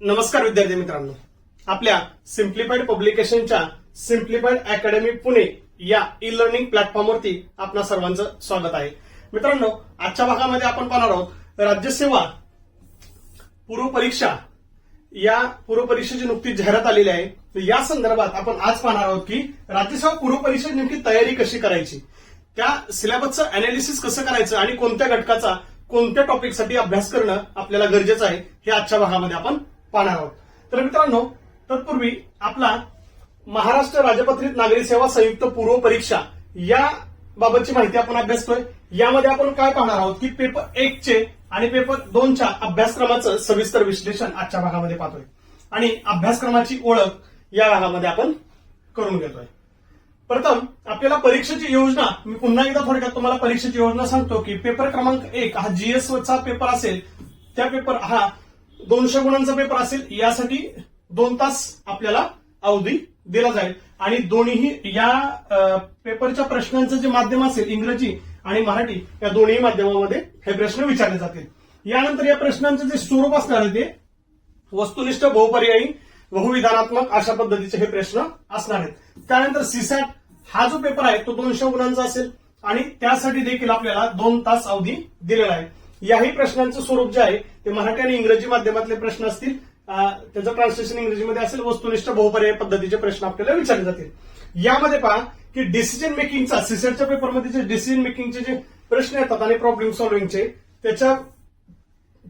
नमस्कार विद्यार्थी मित्रांनो. आपल्या सिम्प्लिफाईड पब्लिकेशनच्या सिम्प्लिफाईड अकॅडमी पुणे या ई लर्निंग प्लॅटफॉर्मवरती आपणा सर्वांचं स्वागत आहे. मित्रांनो आजच्या भागामध्ये आपण पाहणार आहोत राज्यसेवा पूर्व परीक्षा या पूर्व परीक्षेची नुकतीच जाहिरात आलेली आहे. या संदर्भात आपण आज पाहणार आहोत की राज्यसेवा पूर्वपरीक्षेची नेमकी तयारी कशी करायची? त्या सिलेबसचं अनालिसिस कसं करायचं आणि कोणत्या घटकाचा कोणत्या टॉपिकसाठी अभ्यास करणं आपल्याला गरजेचं आहे हे आजच्या भागामध्ये आपण पाहणार आहोत तर मित्रांनो तत्पूर्वी आपला महाराष्ट्र राजपत्रित नागरी सेवा संयुक्त पूर्व परीक्षा या बाबतची माहिती आपण अभ्यासतोय यामध्ये आपण काय पाहणार आहोत की पेपर एक चे आणि पेपर दोनच्या अभ्यासक्रमाचं सविस्तर विश्लेषण आजच्या भागामध्ये पाहतोय. आणि अभ्यासक्रमाची ओळख या भागामध्ये आपण करून घेतोय. प्रथम आपल्याला परीक्षेची योजना मी पुन्हा एकदा थोडक्यात तुम्हाला परीक्षेची योजना सांगतो की पेपर क्रमांक एक हा जीएस चा पेपर असेल त्या पेपर हा दोनशे गुणांचा पेपर असेल यासाठी दोन तास आपल्याला अवधी दिला जाईल. आणि दोन्हीही या पेपरच्या प्रश्नांचं जे माध्यम असेल इंग्रजी आणि मराठी या दोन्ही माध्यमामध्ये हे प्रश्न विचारले जातील. यानंतर या प्रश्नांचं जे स्वरूप असणार आहे ते वस्तुनिष्ठ बहुपर्यायी बहुविधानात्मक अशा पद्धतीचे हे प्रश्न असणार आहेत. त्यानंतर सीसॅट हा जो पेपर आहे तो दोनशे गुणांचा असेल. आणि त्यासाठी देखील आपल्याला दोन तास अवधी दिलेला आहे. याही प्रश्नांचं स्वरूप जे आहे ते मराठी आणि इंग्रजी माध्यमातले प्रश्न असतील. त्याचं ट्रान्सलेशन इंग्रजीमध्ये असेल वस्तुनिष्ठ बहुपर्याय पद्धतीचे प्रश्न आपल्याला विचारले जातील. यामध्ये पहा की डिसिजन मेकिंगचा सीसॅटच्या पेपरमध्ये जे डिसिजन मेकिंगचे जे प्रश्न येतात आणि प्रॉब्लेम सॉल्व्हिंगचे त्याच्या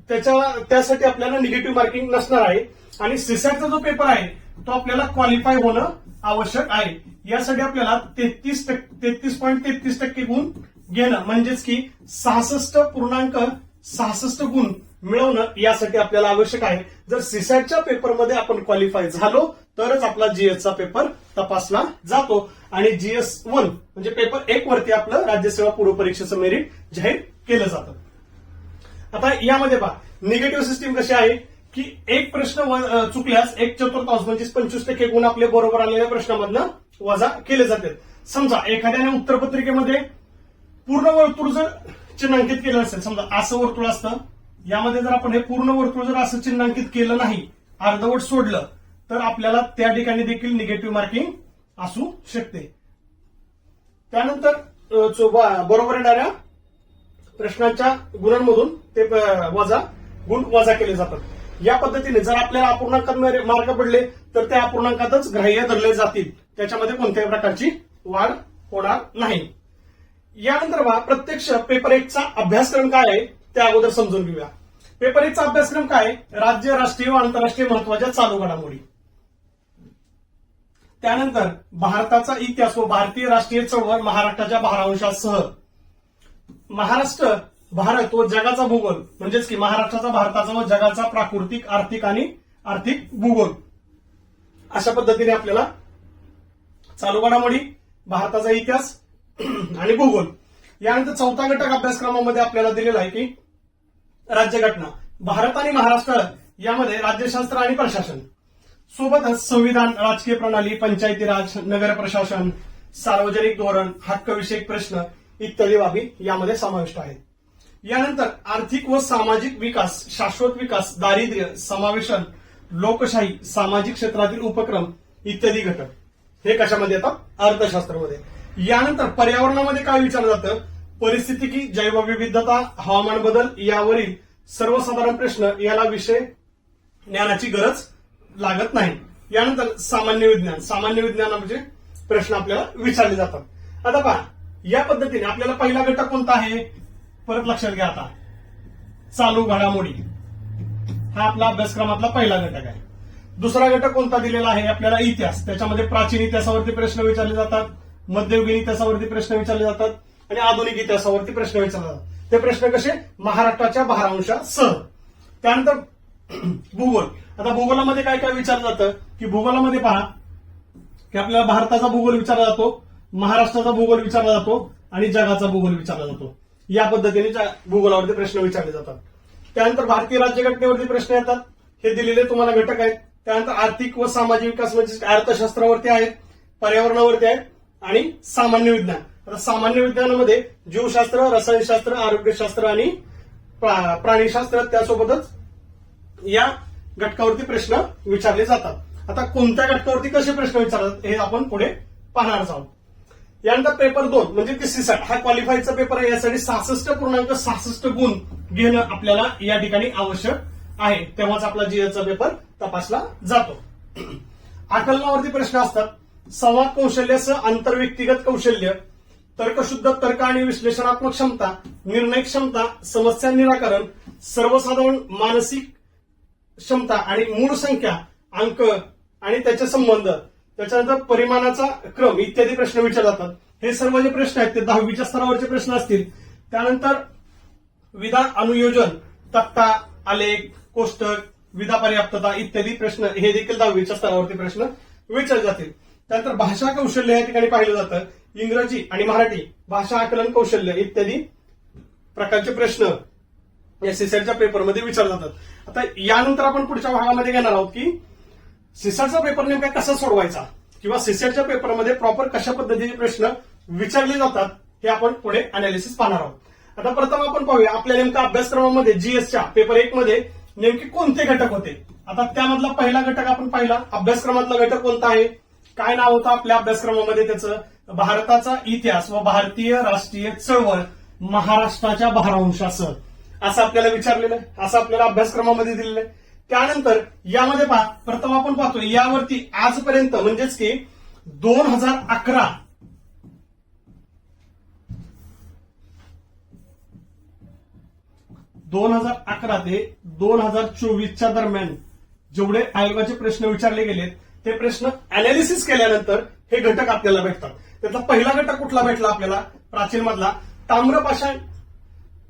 त्याच्या त्यासाठी आपल्याला निगेटिव्ह मार्किंग नसणार आहे. आणि सिसॅटचा जो पेपर आहे तो आपल्याला क्वालिफाय होणं आवश्यक आहे. यासाठी आपल्याला तेहतीस तेहतीस पॉईंट तेहतीस टक्के गुण घेणं म्हणजेच की सहासष्ट पूर्णांक सहासष्ट गुण मिळवणं यासाठी आपल्याला आवश्यक आहे. जर सीसॅटच्या पेपरमध्ये आपण क्वालिफाय झालो तरच आपला जीएसचा पेपर तपासला जातो. आणि जीएस वन म्हणजे पेपर एक वरती आपलं राज्यसेवा पूर्व परीक्षेचं मेरिट जाहीर केलं जातं. आता यामध्ये पहा निगेटिव्ह सिस्टीम कशी आहे? की एक प्रश्न चुकल्यास एक चतुर्थांश म्हणजे पंचवीस टक्के गुण आपले बरोबर आलेल्या प्रश्नामधनं वजा केले जातात. समजा एखाद्याने उत्तरपत्रिकेमध्ये पूर्ण वर्तुळ जर चिन्हांकित केलं असेल समजा असं वर्तुळ असतं यामध्ये जर आपण हे पूर्ण वर्तुळ जर असं चिन्हांकित केलं नाही अर्धवट सोडलं तर आपल्याला त्या ठिकाणी देखील निगेटिव्ह मार्किंग असू शकते. त्यानंतर बरोबर येणाऱ्या प्रश्नांच्या गुणांमधून ते वजा गुण वजा केले जातात. या पद्धतीने जर आपल्याला अपूर्णांकात मार्ग पडले तर त्या अपूर्णांकातच ग्राह्य धरले जातील. त्याच्यामध्ये कोणत्याही प्रकारची वाढ होणार नाही. यानंतर प्रत्यक्ष पेपर एकचा अभ्यासक्रम काय आहे ते अगोदर समजून घेऊया. पेपर एकचा अभ्यासक्रम काय आहे? राज्य राष्ट्रीय व आंतरराष्ट्रीय महत्त्वाच्या चालू घडामोडी. त्यानंतर भारताचा इतिहास व भारतीय राष्ट्रीय चळवळ महाराष्ट्राच्या भारांशासह महाराष्ट्र भारत व जगाचा भूगोल म्हणजेच की महाराष्ट्राचा भारताचा व जगाचा प्राकृतिक आर्थिक आणि आर्थिक भूगोल. अशा पद्धतीने आपल्याला चालू घडामोडी भारताचा इतिहास आणि भूगोल यानंतर चौथा घटक अभ्यासक्रमामध्ये आपल्याला दिलेला आहे की राज्यघटना. भारत आणि महाराष्ट्र यामध्ये राज्यशास्त्र आणि प्रशासन. सोबतच संविधान राजकीय प्रणाली पंचायती राज नगर प्रशासन सार्वजनिक धोरण हक्कविषयक प्रश्न इत्यादी बाबी यामध्ये समाविष्ट आहेत. यानंतर आर्थिक व सामाजिक विकास शाश्वत विकास दारिद्र्य समावेशन लोकशाही सामाजिक क्षेत्रातील उपक्रम इत्यादी घटक. हे कशामध्ये येतात? अर्थशास्त्रामध्ये. यानंतर पर्यावरणामध्ये काय विचारलं जातं? परिस्थितिकी जैवविविधता हवामान बदल यावरील सर्वसाधारण प्रश्न याला विषय ज्ञानाची गरज लागत नाही. यानंतर सामान्य विज्ञान. सामान्य विज्ञाना म्हणजे प्रश्न आपल्याला विचारले जातात. आता पहा या पद्धतीने आपल्याला पहिला घटक कोणता आहे? परत लक्षात घ्या आता. चालू घडामोडी. हा आपला अभ्यासक्रमातला पहिला घटक आहे. दुसरा घटक कोणता दिलेला आहे? आपल्याला इतिहास. त्याच्यामध्ये प्राचीन इतिहासावरती प्रश्न विचारले जातात. मध्ययुगीन इतिहासावरती प्रश्न विचारले जातात आणि आधुनिक इतिहासावरती प्रश्न विचारले जातात. ते प्रश्न कसे? महाराष्ट्राच्या भारांशासह त्यानंतर भूगोल. आता भूगोलामध्ये काय काय विचारलं जातं? की भूगोलामध्ये पहा की आपल्याला भारताचा भूगोल विचारला जातो महाराष्ट्राचा भूगोल विचारला जातो आणि जगाचा भूगोल विचारला जातो. या पद्धतीने भूगोलावरती प्रश्न विचारले जातात. त्यानंतर भारतीय राज्यघटनेवरती प्रश्न येतात. हे दिलेले तुम्हाला घटक आहेत. त्यानंतर आर्थिक व सामाजिक विकास म्हणजे अर्थशास्त्रावरती आहेत पर्यावरणावरती आहेत आणि सामान्य विज्ञान. आता सामान्य विज्ञानामध्ये जीवशास्त्र रसायनशास्त्र आरोग्यशास्त्र आणि प्राणीशास्त्र त्यासोबतच या घटकावरती प्रश्न विचारले जातात. आता कोणत्या घटकावरती कसे प्रश्न विचारतात हे आपण पुढे पाहणार आहोत. यानंतर पेपर दोन म्हणजे तिसरी सीसॅट हा क्वालिफायचा पेपर आहे. यासाठी सहासष्ट पूर्णांक सहासष्ट गुण घेणं आपल्याला या ठिकाणी आवश्यक आहे. तेव्हाच आपला जीएचा पेपर तपासला जातो. आकलनावरती प्रश्न असतात. संवाद कौशल्यासह आंतरव्यक्तिगत कौशल्य तर्कशुद्ध तर्क आणि विश्लेषणात्मक क्षमता निर्णय क्षमता समस्या निराकरण सर्वसाधारण मानसिक क्षमता आणि मूळ संख्या अंक आणि त्याचे संबंध त्याच्यानंतर परिमाणाचा क्रम इत्यादी प्रश्न विचारले जातात हे सर्व जे प्रश्न आहेत ते दहावीच्या स्तरावरचे प्रश्न असतील. त्यानंतर विधान अनुयोजन तक्ता आलेख कोष्टक विधा पर्याप्तता इत्यादी प्रश्न हे देखील दहावीच्या स्तरावरती प्रश्न विचारले जातील. त्यानंतर भाषा कौशल्य या ठिकाणी पाहिलं जातं. इंग्रजी आणि मराठी भाषा आकलन कौशल्य इत्यादी प्रकारचे प्रश्न या सीसॅटच्या पेपरमध्ये विचारले जातात. आता यानंतर आपण पुढच्या भागामध्ये घेणार आहोत की सीसॅटचा पेपर नेमका कसा सोडवायचा किंवा सीसॅटच्या पेपरमध्ये प्रॉपर कशा पद्धतीचे प्रश्न विचारले जातात हे आपण पुढे अनालिसिस पाहणार आहोत. आता प्रथम आपण पाहूया आपल्या नेमका अभ्यासक्रमामध्ये जीएसच्या पेपर एक मध्ये नेमके कोणते घटक होते? आता त्यामधला पहिला घटक आपण पाहिला. अभ्यासक्रमातला घटक कोणता आहे? काय नाव होतं आपल्या अभ्यासक्रमामध्ये त्याचं? भारताचा इतिहास व भारतीय राष्ट्रीय चळवळ महाराष्ट्राच्या भारांशासह असं आपल्याला विचारलेलं आहे असं आपल्याला अभ्यासक्रमामध्ये दिलेलं आहे. त्यानंतर यामध्ये पहा प्रथम आपण पाहतो यावरती आजपर्यंत म्हणजेच की दोन हजार अकरा दोन हजार अकरा ते दोन हजार चोवीसच्या दरम्यान जेवढे आयोगाचे प्रश्न विचारले गेलेत हे प्रश्न अनालिसिस केल्यानंतर हे घटक आपल्याला भेटतात. त्यातला पहिला घटक कुठला भेटला आपल्याला? प्राचीन मधला ताम्रपाषाण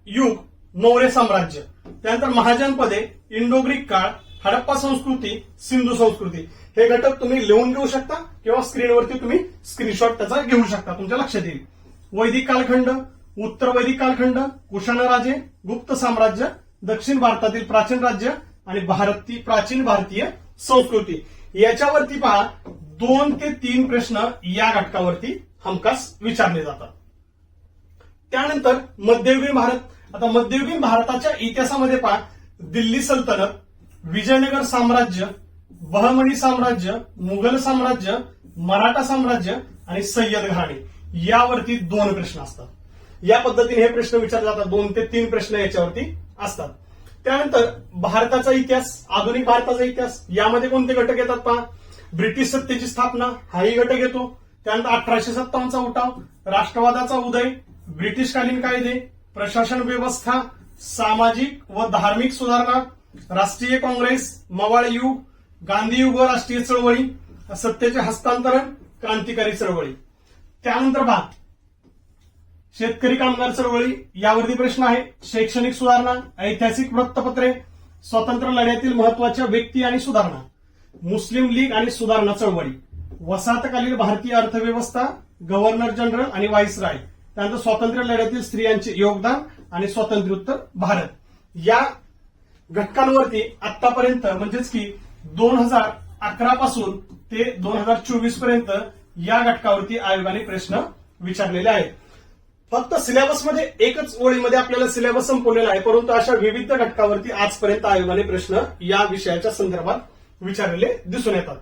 युग मौर्य साम्राज्य. त्यानंतर महाजनपदे इंडो ग्रीक काळ हडप्पा संस्कृती सिंधू संस्कृती. हे घटक तुम्ही लिहून घेऊ शकता किंवा स्क्रीनवरती तुम्ही स्क्रीनशॉट त्याचा घेऊ शकता. तुमच्या लक्षात येईल. वैदिक कालखंड उत्तर वैदिक कालखंड कुशाण राजे गुप्त साम्राज्य दक्षिण भारतातील प्राचीन राज्य आणि भारती प्राचीन भारतीय संस्कृती. याच्यावरती पहा दोन ते तीन प्रश्न या घटकावरती हमखास विचारले जातात. त्यानंतर मध्ययुगीन भारत आता मध्ययुगीन भारताच्या इतिहासामध्ये पहा दिल्ली सल्तनत विजयनगर साम्राज्य बहमणी साम्राज्य मुघल साम्राज्य मराठा साम्राज्य आणि सय्यद घराणे. यावरती दोन प्रश्न असतात. या पद्धतीने हे प्रश्न विचारले जातात. दोन ते तीन प्रश्न याच्यावरती असतात. त्यानंतर भारताचा इतिहास आधुनिक भारताचा इतिहास यामध्ये कोणते घटक येतात पहा? ब्रिटिश सत्तेची स्थापना हाही घटक येतो. त्यानंतर अठराशे सत्तावन्नचा उठाव राष्ट्रवादाचा उदय ब्रिटिशकालीन कायदे प्रशासन व्यवस्था सामाजिक व धार्मिक सुधारणा राष्ट्रीय काँग्रेस मवाळ युग गांधी युग व राष्ट्रीय चळवळी सत्तेचे हस्तांतरण क्रांतिकारी चळवळी. त्यानंतर भाग शेतकरी कामगार चळवळी यावरती प्रश्न आहे. शैक्षणिक सुधारणा ऐतिहासिक वृत्तपत्रे स्वातंत्र्य लढ्यातील महत्त्वाच्या व्यक्ती आणि सुधारणा मुस्लिम लीग आणि सुधारणा चळवळी वसाहतकालीन भारतीय अर्थव्यवस्था गव्हर्नर जनरल आणि व्हाईसराय त्यानंतर स्वातंत्र्य लढ्यातील स्त्रियांचे योगदान आणि स्वातंत्र्योत्तर भारत. या घटकांवरती आतापर्यंत म्हणजेच की दोन हजार अकरा पासून ते दोन हजार चोवीसपर्यंत या घटकावरती आयोगाने प्रश्न विचारलेले आहेत. फक्त सिलेबसमध्ये एकच ओळीमध्ये आपल्याला सिलेबस संपवलेला आहे. परंतु अशा विविध घटकावरती आजपर्यंत आयोगाने प्रश्न या विषयाच्या संदर्भात विचारलेले दिसून येतात.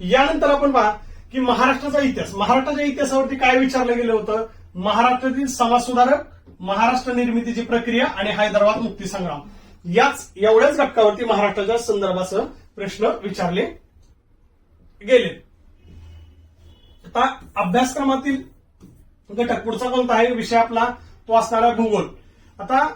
यानंतर आपण पहा की महाराष्ट्राचा इतिहास. महाराष्ट्राच्या इतिहासावरती काय विचारलं गेलं होतं? महाराष्ट्रातील समाज सुधारक महाराष्ट्र निर्मितीची प्रक्रिया आणि हैदराबाद मुक्ती संग्राम याच एवढ्याच घटकावरती महाराष्ट्राच्या संदर्भासह प्रश्न विचारले गेले. आता अभ्यासक्रमातील घटक पुढचा कोणता आहे विषय आपला तो असणारा भूगोल. आता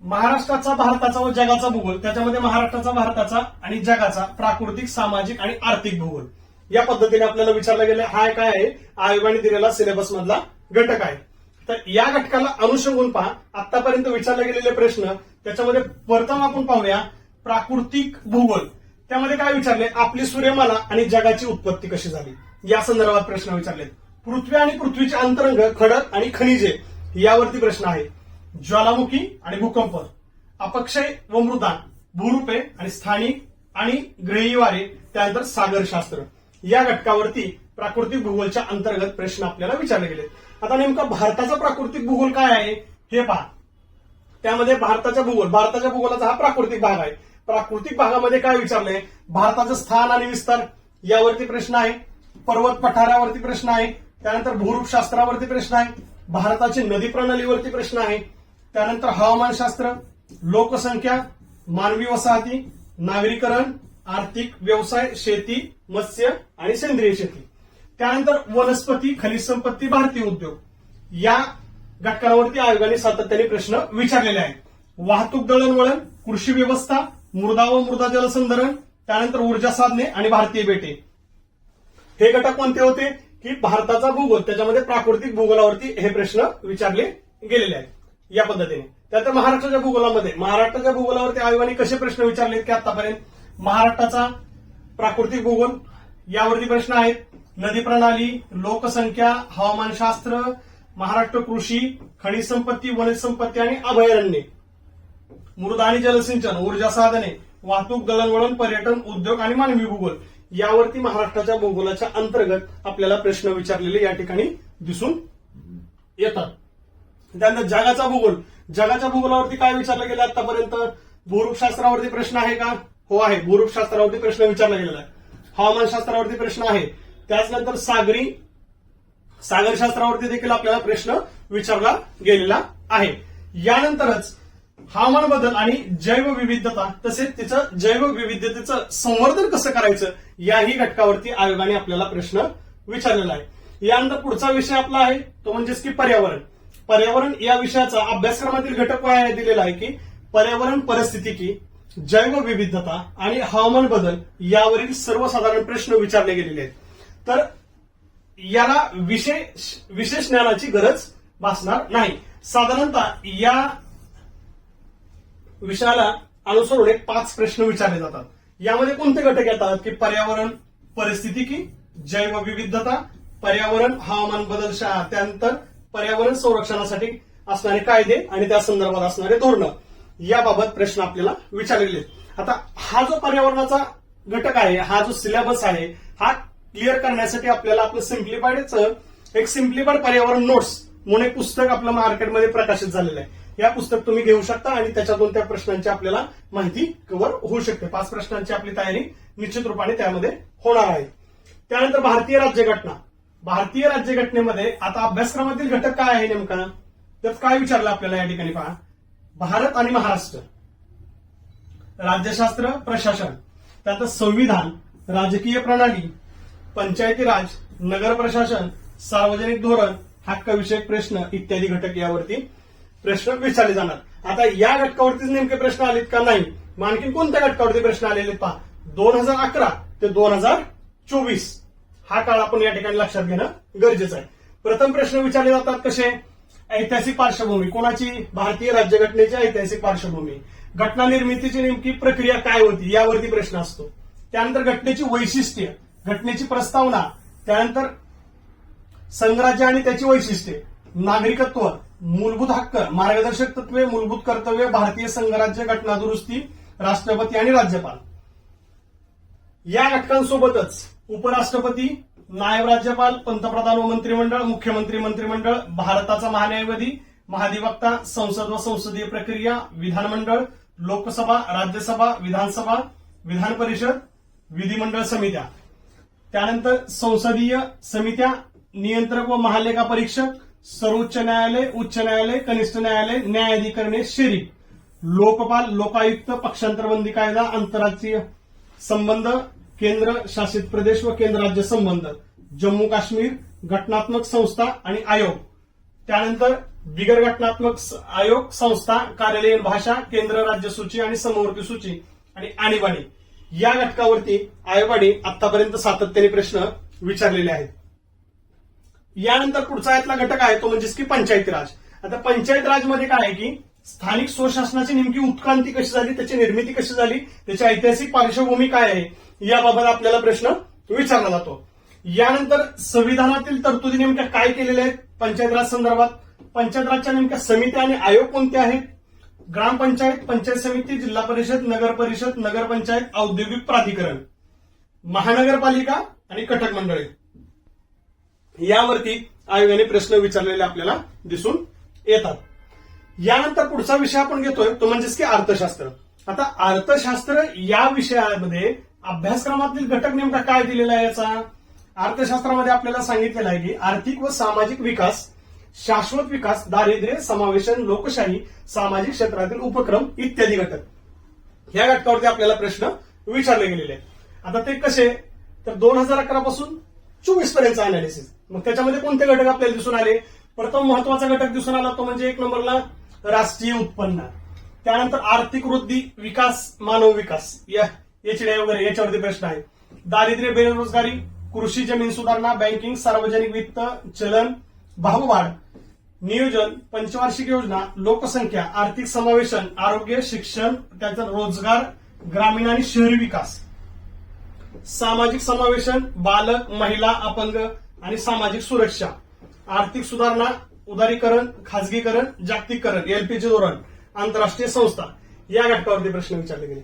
महाराष्ट्राचा भारताचा व जगाचा भूगोल त्याच्यामध्ये महाराष्ट्राचा भारताचा आणि जगाचा प्राकृतिक सामाजिक आणि आर्थिक भूगोल. या पद्धतीने आपल्याला विचारलं गेलं हा काय आहे? आयोगाने दिलेला सिलेबस मधला घटक आहे. तर या घटकाला अनुषंगून पहा. आतापर्यंत विचारले गेलेले प्रश्न त्याच्यामध्ये प्रथम आपण पाहूया प्राकृतिक भूगोल. त्यामध्ये काय विचारले? आपली सूर्यमाला आणि जगाची उत्पत्ती कशी झाली? या संदर्भात प्रश्न विचारलेत. पृथ्वी आणि पृथ्वीचे अंतरंग खडक आणि खनिजे यावरती प्रश्न आहे. ज्वालामुखी आणि भूकंप अपक्षय व मृदान भूरूपे आणि स्थानिक आणि ग्रहीवारे त्यानंतर सागरशास्त्र. या घटकावरती प्राकृतिक भूगोलच्या अंतर्गत प्रश्न आपल्याला विचारले गेले आता नेमका भारताचा प्राकृतिक भूगोल काय आहे हे पहा. त्यामध्ये भारताचा भूगोल भारताच्या भूगोलाचा हा प्राकृतिक भाग आहे. प्राकृतिक भागामध्ये काय विचारलंय? भारताचं स्थान आणि विस्तार यावरती प्रश्न आहे. पर्वत पठारावरती प्रश्न आहे. त्यानंतर भूरूपशास्त्रावरती प्रश्न आहे भारताची नदी प्रणालीवरती प्रश्न आहे त्यानंतर हवामानशास्त्र लोकसंख्या मानवी वसाहती नागरीकरण आर्थिक व्यवसाय शेती मत्स्य आणि सेंद्रिय शेती. त्यानंतर वनस्पती खनिज संपत्ती भारतीय उद्योग. या घटकांवरती आयोगाने सातत्याने प्रश्न विचारलेले आहेत. वाहतूक दळणवळण कृषी व्यवस्था मृदा व मृदा जलसंधारण त्यानंतर ऊर्जा साधने आणि भारतीय बेटे. हे घटक कोणते होते? की भारताचा भूगोल त्याच्यामध्ये प्राकृतिक भूगोलावरती हे प्रश्न विचारले गेलेले आहेत या पद्धतीने. त्यानंतर महाराष्ट्राच्या भूगोलामध्ये महाराष्ट्राच्या भूगोलावरती आयोगाने कसे प्रश्न विचारलेत की आतापर्यंत? महाराष्ट्राचा प्राकृतिक भूगोल यावरती प्रश्न आहेत. नदी प्रणाली लोकसंख्या हवामानशास्त्र महाराष्ट्र कृषी खनिज संपत्ती वनज संपत्ती आणि अभयारण्ये. मृदा आणि जलसिंचन ऊर्जा साधने वाहतूक दळणवळण पर्यटन उद्योग आणि मानवी भूगोल. यावरती महाराष्ट्राच्या भूगोलाच्या अंतर्गत आपल्याला प्रश्न विचारलेले या ठिकाणी दिसून येतात. त्यानंतर जगाचा भूगोल. जगाच्या भूगोलावरती काय विचारलं गेलं आतापर्यंत? भूरूपशास्त्रावरती प्रश्न आहे का? हो आहे. भूरूपशास्त्रावरती प्रश्न विचारला गेलेला आहे. हवामानशास्त्रावरती प्रश्न आहे. त्याचनंतर सागरी सागरशास्त्रावरती देखील आपल्याला प्रश्न विचारला गेलेला आहे. यानंतरच हवामान बदल आणि जैवविविधता तसेच तिचं जैवविविधतेचं संवर्धन कसं करायचं याही घटकावरती आयोगाने आपल्याला प्रश्न विचारलेला आहे. यानंतर पुढचा विषय आपला आहे तो म्हणजेच की पर्यावरण. पर्यावरण या विषयाचा अभ्यासक्रमातील घटक काय दिलेला आहे की पर्यावरण परिस्थितिकी जैवविविधता आणि हवामान बदल यावरील सर्वसाधारण प्रश्न विचारले गेलेले आहेत. तर याला विशेष विशेष ज्ञानाची गरज भासणार नाही. साधारणतः या विषयाला अनुसरून एक पाच प्रश्न विचारले जातात. यामध्ये कोणते घटक येतात? की पर्यावरण परिस्थितिकी जैवविविधता? पर्यावरण हवामान बदल त्यानंतर पर्यावरण संरक्षणासाठी असणारे कायदे आणि त्या संदर्भात असणारे धोरणं. याबाबत प्रश्न आपल्याला विचारलेले आता हा जो पर्यावरणाचा घटक आहे हा जो सिलेबस आहे हा क्लिअर करण्यासाठी आपल्याला आपलं सिम्प्लिफाईडच एक सिम्प्लिफाईड पर्यावरण नोट्स म्हणून एक पुस्तक आपलं मार्केटमध्ये प्रकाशित झालेलं आहे. या पुस्तक तुम्ही घेऊ शकता आणि त्याच्यातून त्या प्रश्नांची आपल्याला माहिती कव्हर होऊ शकते. पाच प्रश्नांची आपली तयारी निश्चित रूपाने त्यामध्ये होणार आहे. त्यानंतर भारतीय राज्यघटना. भारतीय राज्यघटनेमध्ये आता अभ्यासक्रमातील घटक काय आहे नेमका? तर काय विचारलं आपल्याला या ठिकाणी पहा. भारत आणि महाराष्ट्र. राज्यशास्त्र प्रशासन. त्यानंतर संविधान राजकीय प्रणाली पंचायती राज नगर प्रशासन सार्वजनिक धोरण हक्कविषयक प्रश्न इत्यादी घटक यावरती प्रश्न विचारले जाणार. आता या घटकावरतीच नेमके प्रश्न आलेत का नाही? मग आणखी कोणत्या घटकावरती प्रश्न आलेले पहा? दोन हजार अकरा ते दोन हजार चोवीस. हा काळ आपण या ठिकाणी लक्षात घेणं गरजेचं आहे. प्रथम प्रश्न विचारले जातात कसे? ऐतिहासिक पार्श्वभूमी. कोणाची? भारतीय राज्यघटनेची ऐतिहासिक पार्श्वभूमी. घटना निर्मितीची नेमकी प्रक्रिया काय होती? यावरती प्रश्न असतो. त्यानंतर घटनेची वैशिष्ट्ये घटनेची प्रस्तावना त्यानंतर संघराज्य आणि त्याची वैशिष्ट्ये. नागरिकत्व मूलभूत हक्क मार्गदर्शक तत्वे मूलभूत कर्तव्य भारतीय संघराज्य घटना दुरुस्ती राष्ट्रपती आणि राज्यपाल. या घटकांसोबतच उपराष्ट्रपती नायब राज्यपाल पंतप्रधान व मंत्रिमंडळ मुख्यमंत्री मंत्रिमंडळ भारताचा महान्यायवादी महाधिवक्ता संसद व संसदीय प्रक्रिया विधानमंडळ लोकसभा राज्यसभा विधानसभा विधान परिषद विधिमंडळ समित्या. त्यानंतर संसदीय समित्या नियंत्रक व महालेखा परीक्षक सर्वोच्च न्यायालय उच्च न्यायालय कनिष्ठ न्यायालय न्यायाधिकरणे शरीफ लोकपाल लोकायुक्त पक्षांतरबंदी कायदा आंतरराष्ट्रीय संबंध केंद्र शासित प्रदेश व केंद्र राज्य संबंध जम्मू काश्मीर घटनात्मक संस्था आणि आयोग. त्यानंतर बिगर घटनात्मक आयोग संस्था कार्यालयीन भाषा केंद्र राज्य सूची आणि समवर्ती सूची आणि आणीबाणी. या घटकावरती आयोगाने आतापर्यंत सातत्याने प्रश्न विचारलेले आहेत. यानंतर पुढचा यातला घटक आहे तो म्हणजेच की पंचायती राज. आता पंचायत राजमध्ये काय आहे की स्थानिक स्वशासनाची नेमकी उत्क्रांती कशी झाली त्याची निर्मिती कशी झाली त्याची ऐतिहासिक पार्श्वभूमी काय आहे याबाबत आपल्याला प्रश्न विचारला जातो. यानंतर संविधानातील तरतुदी नेमक्या काय केलेल्या आहेत पंचायत राज संदर्भात? पंचायत राजच्या नेमक्या समित्या आणि आयोग कोणते आहेत? ग्रामपंचायत पंचायत समिती जिल्हा परिषद नगर परिषद नगरपंचायत औद्योगिक प्राधिकरण. महानगरपालिका आणि कटक मंडळे. यावरती आयोगाने प्रश्न विचारलेले आपल्याला दिसून येतात. यानंतर पुढचा विषय आपण घेतोय तो म्हणजेच की अर्थशास्त्र. आता अर्थशास्त्र या विषयामध्ये अभ्यासक्रमातील घटक नेमका काय दिलेला आहे याचा? अर्थशास्त्रामध्ये आपल्याला सांगितलेलं आहे की आर्थिक व सामाजिक विकास शाश्वत विकास दारिद्र्य समावेशन लोकशाही सामाजिक क्षेत्रातील उपक्रम इत्यादी घटक. या घटकावरती आपल्याला प्रश्न विचारले गेलेले आहेत. आता ते कसे? तर दोन हजार अकरा पासून चोवीसपर्यंत अनालिसिस मग त्याच्यामध्ये कोणते घटक आपल्याला दिसून आले? प्रथम महत्त्वाचा घटक दिसून आला तो म्हणजे एक नंबरला राष्ट्रीय उत्पन्न. त्यानंतर आर्थिक वृद्धी विकास मानव विकास. या एचडीआय वगैरे याच्यावरती प्रश्न आहे. दारिद्र्य बेरोजगारी कृषी जमीन सुधारणा बँकिंग सार्वजनिक वित्त चलन भाववाढ नियोजन पंचवार्षिक योजना लोकसंख्या आर्थिक समावेशन आरोग्य शिक्षण त्याचा रोजगार ग्रामीण आणि शहरी विकास. सामाजिक समावेशन बालक महिला अपंग आणि सामाजिक सुरक्षा आर्थिक सुधारणा उदारीकरण खाजगीकरण जागतिककरण एलपीजी धोरण आंतरराष्ट्रीय संस्था या घटकावरती प्रश्न विचारले गेले.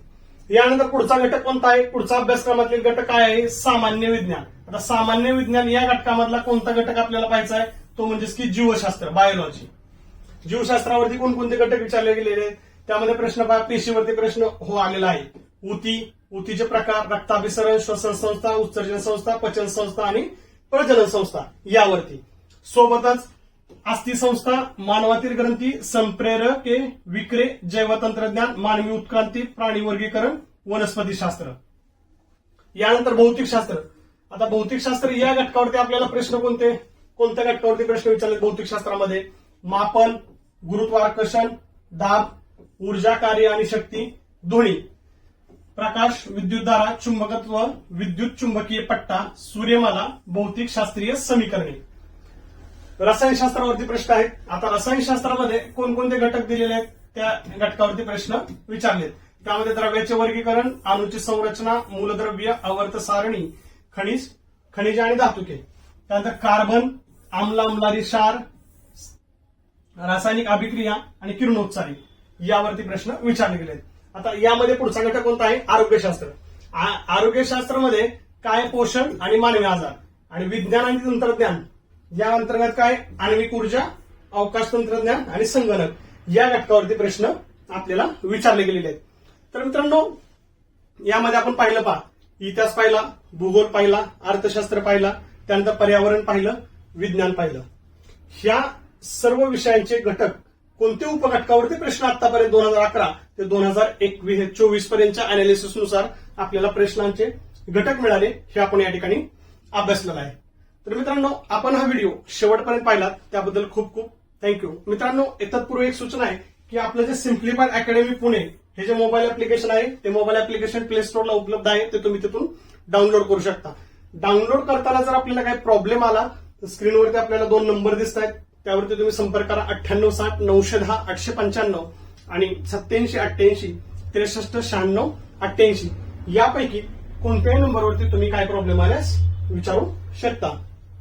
यानंतर पुढचा घटक कोणता आहे? पुढचा अभ्यासक्रमातील घटक काय आहे? सामान्य विज्ञान. आता सामान्य विज्ञान या घटकामधला कोणता घटक आपल्याला पाहायचा आहे? तो म्हणजेच की जीवशास्त्र बायोलॉजी जीवशास्त्रावरती कोणकोणते घटक विचारले गेलेले? आहेत त्यामध्ये प्रश्न पहा पेशीवरती प्रश्न हो आलेला आहे. ऊती ऊतीचे प्रकार रक्ताभिसरण श्वसन संस्था उत्सर्जन संस्था पचन संस्था आणि प्रजनन संस्था यावरती. सोबतच अस्थि संस्था मानवातील ग्रंथी संप्रेरके विक्रे जैवतंत्रज्ञान मानवी उत्क्रांती प्राणी वर्गीकरण वनस्पतीशास्त्र यानंतर भौतिकशास्त्र आता भौतिकशास्त्र या घटकावरती आपल्याला प्रश्न कोणते? कोणत्या घटकावरती प्रश्न विचारले भौतिकशास्त्रामध्ये मापन गुरुत्वाकर्षण दाब ऊर्जा कार्य आणि शक्ती ध्वनी. प्रकाश विद्युतधारा चुंबकत्व विद्युत चुंबकीय पट्टा सूर्यमाला भौतिक शास्त्रीय समीकरणे. रसायनशास्त्रावरती प्रश्न आहेत. आता रसायनशास्त्रामध्ये कोणकोणते घटक दिलेले आहेत? त्या घटकावरती प्रश्न विचारलेत. त्यामध्ये द्रव्याचे वर्गीकरण अणुची संरचना मूलद्रव्य आवर्त सारणी खनिज खनिज आणि धातुके. त्यानंतर कार्बन आम्ल क्षार रासायनिक अभिक्रिया आणि किरणोत्सारी यावरती प्रश्न विचारले गेले आहेत आता यामध्ये पुढचा घटक कोणता आहे? आरोग्यशास्त्र. आरोग्यशास्त्रामध्ये काय पोषण आणि मानवी आजार? आणि विज्ञान आणि तंत्रज्ञान. या अंतर्गत काय? आण्विक ऊर्जा अवकाश तंत्रज्ञान आणि संगणक. या घटकावरती प्रश्न आपल्याला विचारले गेलेले आहेत. तर मित्रांनो यामध्ये आपण पाहिलं पहा. इतिहास पाहिला भूगोल पाहिला अर्थशास्त्र पाहिला त्यानंतर पर्यावरण पाहिलं विज्ञान पाहिलं. ह्या सर्व विषयांचे घटक कोणते उपघटकावरती प्रश्न आतापर्यंत दोन हजार अकरा ते दोन हजार एकवीस चोवीस पर्यंतच्या अनालिसिसनुसार आपल्याला प्रश्नांचे घटक मिळाले हे आपण या ठिकाणी अभ्यासलेलं आहे. तर मित्रांनो आपण हा व्हिडिओ शेवटपर्यंत पाहिला त्याबद्दल खूप खूप थँक्यू मित्रांनो तत्पूर्वी एक सूचना आहे की आपलं जे सिम्प्लिफाय अकॅडमी पुणे हे जे मोबाईल अप्लिकेशन आहे ते मोबाईल अप्लिकेशन प्ले स्टोअरला उपलब्ध आहे ते तुम्ही तिथून डाउनलोड करू शकता. डाउनलोड करताना जर आपल्याला काही प्रॉब्लेम आला तर स्क्रीनवरती आपल्याला दोन नंबर दिसत आहेत त्यावरती तुम्ही संपर्क करा. अठ्ठ्याण्णव साठ नऊशे दहा आठशे पंच्याण्णव आणि सत्याऐंशी अठ्ठ्याऐंशी त्रेसष्ट शहाण्णव अठ्ठ्याऐंशी. यापैकी कोणत्याही नंबरवरती तुम्ही काय प्रॉब्लेम आल्यास विचारू शकता.